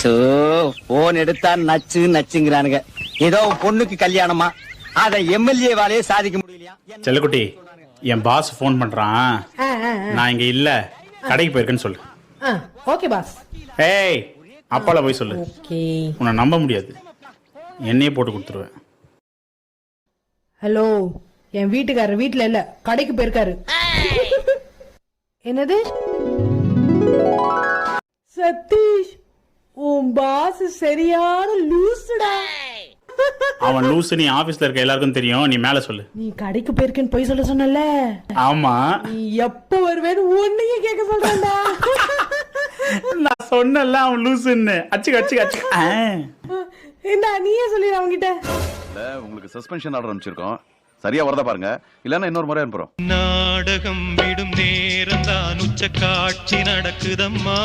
So phone எடுத்தா நச்சு நச்சுங்கிறானுங்க. ஏதோ உன் பொண்ணுக்கு கல்யாணமா? அத எம்எல்ஏ வாலே சாதிக்க முடியலையா? செல்லக்குட்டி என் பாஸ் ஃபோன் பண்றான். நான் இங்க இல்ல. கடைக்கு போயிருக்கேன்னு சொல்லு. ஓகே பாஸ் ஏய் அப்பால போய் சொல்லு. ஓகே உன்னை நம்ப முடியாது. என்னையே போட்டு கொடுத்துருவேன். ஹலோ என் வீட்டுக்காரர் வீட்ல இல்ல. கடைக்கு போயிருக்காரு. என்னது? சதீஷ். உன் பாஸ் சரியான லூசுடா. அவன் லூசு நீ ஆபீஸ்ல இருக்க எல்லாருக்கும் தெரியும். நீ மேல சொல்லு. நீ கடைக்கு போயிருக்கேன்னு போய் சொல்ல சொன்னல ஆமா. நீ எப்ப வருவேன்னு ஒன்னையும் கேட்க சொல்றேன்டா. நான் சொன்னல அவன் லூசுன்னு. அச்சுக்க அச்சுக்க அச்சுக்க. இந்தா நீயே சொல்லிடு அவங்கிட்ட இல்ல உங்களுக்கு சஸ்பென்ஷன் ஆர்டர் அனுப்பிச்சிருக்கோம். சரியா வரதா பாருங்க. இல்லன்னா இன்னொரு முறை அனுப்புறோம். நாடகம் விடும் நேரம் தான் உச்ச காட்சி நடக்குதம்மா.